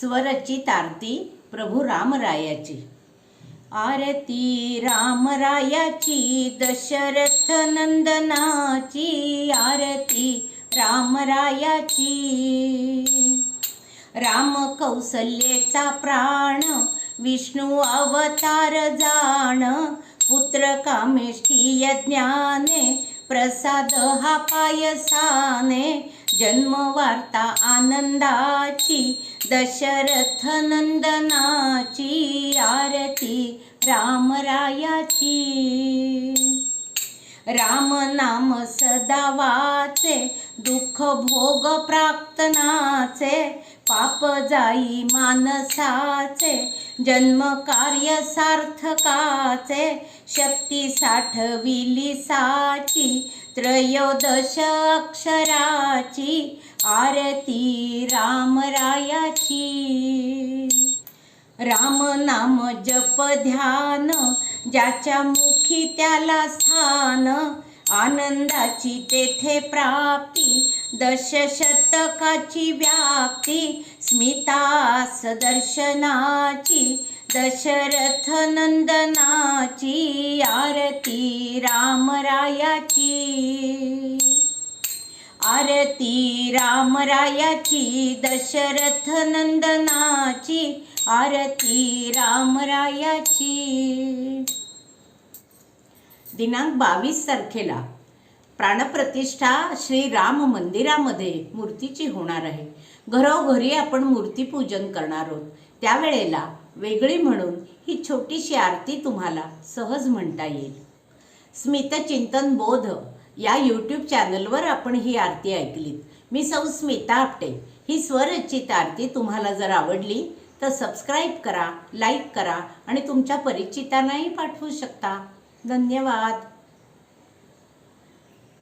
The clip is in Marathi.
स्वरचित आरती प्रभू रामरायाची. आरती रामरायाची दशरथ नंदनाची आरती रामरायाची. राम कौसल्येचा प्राण विष्णू अवतार जाण पुत्र कामेष्ठी ज्ञाने प्रसाद हा पायसाने जन्मवार्ता आनंदाची दशरथ नंदनाची आरती रामरायाची राम नाम सदा वाचे दुःख भोग प्राप्तनाचे पाप जाई मानसाचे जन्म कार्य सार्थकाचे शक्ती साठविली साची त्रयोदश अक्षराची आरती रामरायाची राम नाम जप ध्यान ज्याच्या मुखी त्याला स्थान आनंदाची तेथे प्राप्ती दशशतकाची व्याप्ती स्मितास दर्शनाची दशरथ नंदनाची आरती रामरायाची. आरती रामरायाची दशरथ नंदनाची आरती रामरायाची. दिनांक बावीस तारखेला प्राणप्रतिष्ठा श्री राम मंदिरामध्ये मूर्तीची होणार आहे. घरोघरी आपण मूर्तीपूजन करणार आहोत. त्यावेळेला वेगळी म्हणून ही छोटीशी आरती तुम्हाला सहज म्हणता येईल. स्मितचिंतन बोध या यूट्यूब चॅनलवर आपण ही आरती ऐकलीत. मी सौ स्मिता आपटे. ही स्वरचित आरती तुम्हाला जर आवडली तर सबस्क्राईब करा लाईक करा आणि तुमच्या परिचितांनाही पाठवू शकता. धन्यवाद.